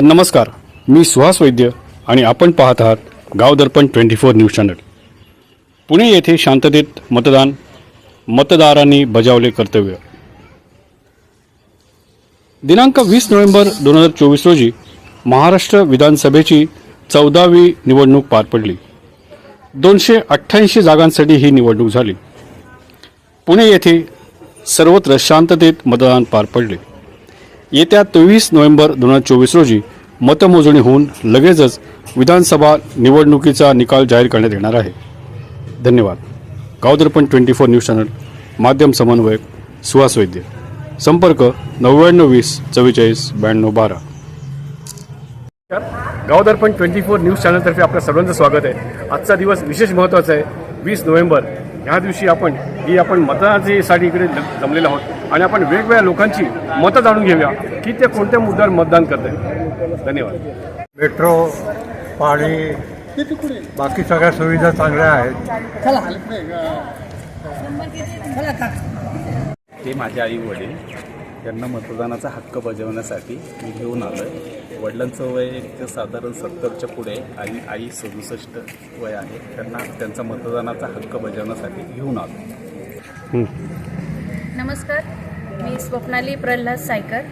नमस्कार. मी सुहास वैद्य आणि आपण पाहत आहात Gavdarpan twenty four news channel. Pune येथे शांततेत मतदान मतदारांनी बजावले कर्तव्य. दिनांक वीस नोव्हेंबर दोन हजार चोवीस रोजी महाराष्ट्र विधानसभेची चौदावी निवडणूक पार पडली. दोनशे अठ्ठ्याऐंशी जागांसाठी ही निवडणूक झाली. पुणे येथे सर्वत्र शांततेत मतदान पार पडले. येत्या तेवीस नोव्हेंबर दोन हजार चोवीस रोजी मतमोजणी होऊन लगेचच विधानसभा निवडणुकीचा निकाल जाहीर करण्यात येणार आहे. धन्यवाद. Gavdarpan twenty four news channel माध्यम समन्वयक सुहास वैद्य. संपर्क नव्याण्णव वीस चव्वेचाळीस ब्याण्णव बारा. गावदर्पण ट्वेंटी फोर न्यूज चॅनलतर्फे आपल्या सर्वांचं स्वागत आहे. आजचा दिवस विशेष महत्त्वाचा आहे. वीस नोव्हेंबर ह्या दिवशी आपण ही आपण मतदानासाठी इकडे जमलेलो आहोत. आणि आपण वेगवेगळ्या लोकांची मतं जाणून घेऊया की ते कोणत्या मुद्द्यावर मतदान करत आहेत. धन्यवाद. मेट्रो पाणी बाकी सगळ्या सुविधा चांगल्या आहेत. हे माझे आई वडील यांना मतदानाचा हक्क बजावण्यासाठी मी घेऊन आलो आहे वडिलांचं वय एक साधारण सत्तरच्या पुढे आणि आई सदुसष्ट वय आहे. त्यांना त्यांचा मतदानाचा हक्क बजावण्यासाठी घेऊन आलो नमस्कार. मी स्वप्नाली प्रल्हाद सायकर.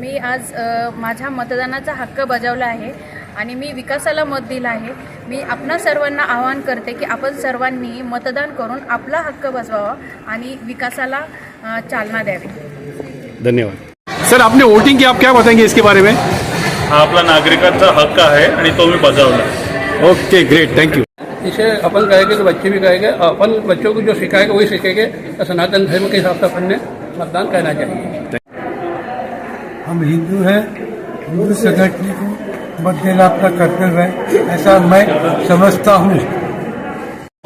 मी आज माझ्या मतदानाचा हक्क बजावला आहे आणि मी विकासाला मत दिलं आहे. मी आपणा सर्वांना आवाहन करते की आपण सर्वांनी मतदान करून आपला हक्क बजवावा आणि विकासाला चालना द्यावी. धन्यवाद. सर आपने वोटिंग की आप क्या बताएंगे इसके बारे में? हा आपला नागरिकांचा हक्क आहे आणि तो मी बजावला. ओके ग्रेट थैंक यू इसे अपन कहेंगे तो बच्चे भी कहेंगे अपन बच्चों को जो सिखाएंगे वही सीखेंगे सनातन धर्म के हिसाब से अपन ने मतदान करना चाहिए। हम हिंदू हैं हिंदू संगठन को मत देना अपना कर्तव्य है ऐसा मैं समझता हूँ।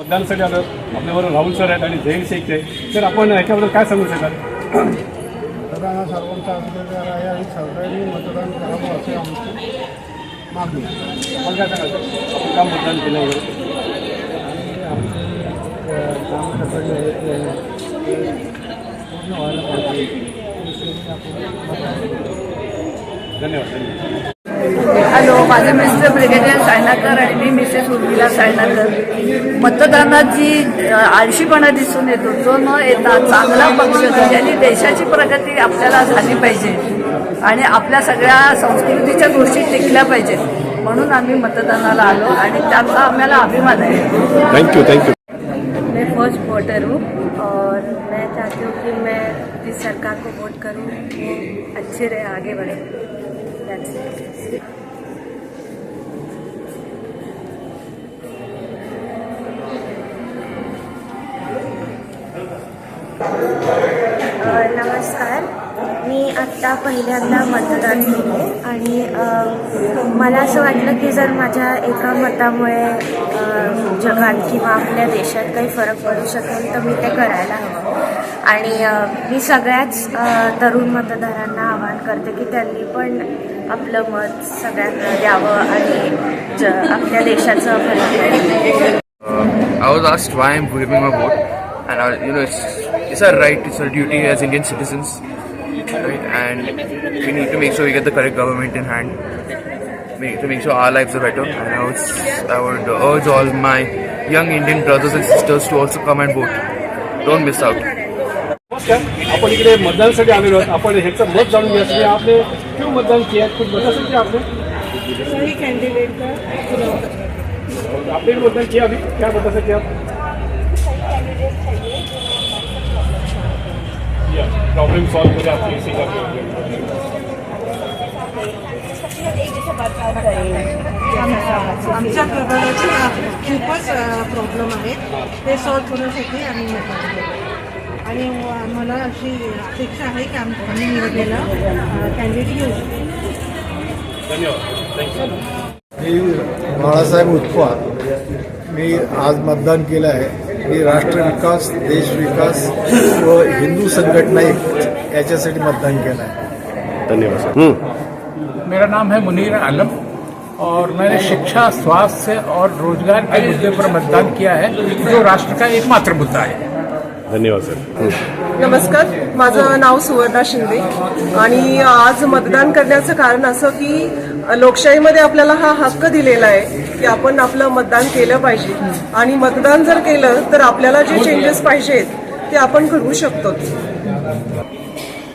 मतदानासाठी आलो आपल्याबरोबर राहुल सर आहेत आणि जैन शेख आहे सर आपण याच्याबद्दल काय सांगू शकाल? मतदाना सर्वांचा अधिकार आहे आणि सगळ्यांनी मतदान करावं असे आमची मागणी आपण काय सांगाल? सर आपण का मतदान केलं वगैरे काम कसं व्हायला पाहिजे धन्यवाद हॅलो माझे मिस्टर ब्रिगेडियर सायनाकर आणि मी मिसेस उर्मिला सायनाकर. मतदानात जी आळशीपणा दिसून येतो. जो न येता चांगला पक्ष ज्यांनी देशाची प्रगती आपल्याला झाली पाहिजे आणि आपल्या सगळ्या संस्कृतीच्या गोष्टी टिकल्या पाहिजेत म्हणून आम्ही मतदानाला आलो आणि त्याचा आम्हाला अभिमान आहे. थँक्यू थँक्यू मैं फर्स्ट वोटर हूँ और मैं चाहती हूँ कि मैं जिस सरकार को वोट करूँ वो अच्छे रहे आगे बढ़े। नमस्कार. मी आत्ता पहिल्यांदा मतदान केले आणि मला असं वाटलं की जर माझ्या एका मतामुळे जगात किंवा आपल्या देशात काही फरक पडू शकेल तर मी ते करायला हवं. आणि मी सगळ्याच तरुण मतदारांना आवाहन करते की त्यांनी पण आपलं मत सगळ्यांना द्यावं आणि ज आपल्या देशाचं भलं I was asked why I'm giving my vote, and I, you know, it's, it's our right, it's our duty as Indian citizens, right? And we need to make sure we get the correct government in hand, make, to make sure our lives are better. And I was, I would urge all my young Indian brothers and sisters to also come and vote. Don't miss out. नमस्कार. आपण इकडे मतदानासाठी आलेलो आहोत. आपण ह्याचं मत जाणून घ्यायसाठी आपने क्यों मतदान किया कुछ बता सकते हैं आपने सही कैंडिडेट का आपने भी मतदान किया अभी क्या बता सकते हैं आप? प्रॉब्लम सॉल्व हो जाती है इसी का आमच्या प्रभागाचे खूपच प्रॉब्लेम आहेत. ते सॉल्व्ह होण्यासाठी आम्ही. आणि मला अशी अपेक्षा आहे की आम- आम्ही निवडलेला कॅन्डिडेट घेऊ मी बाळासाहेब उत्पा मी आज मतदान केलं आहे. मी राष्ट्र विकास देश विकास व हिंदू संघटना एक याच्यासाठी मतदान केलं आहे. धन्यवाद मेरा नाम है मुनीर आलम और मैंने शिक्षा स्वास्थ्य और रोज़गार के मुद्दे पर मतदान किया है जो राष्ट्र का एकमात्र मुद्दा है। धन्यवाद सर. नमस्कार. माझं नाव सुवर्णा शिंदे. आणि आज मतदान करण्याचं कारण असं की लोकशाहीमध्ये आपल्याला हा हक्क दिलेला आहे की आपण आपलं मतदान केलं पाहिजे. आणि मतदान जर केलं तर आपल्याला जे चेंजेस पाहिजेत ते आपण करू शकतो.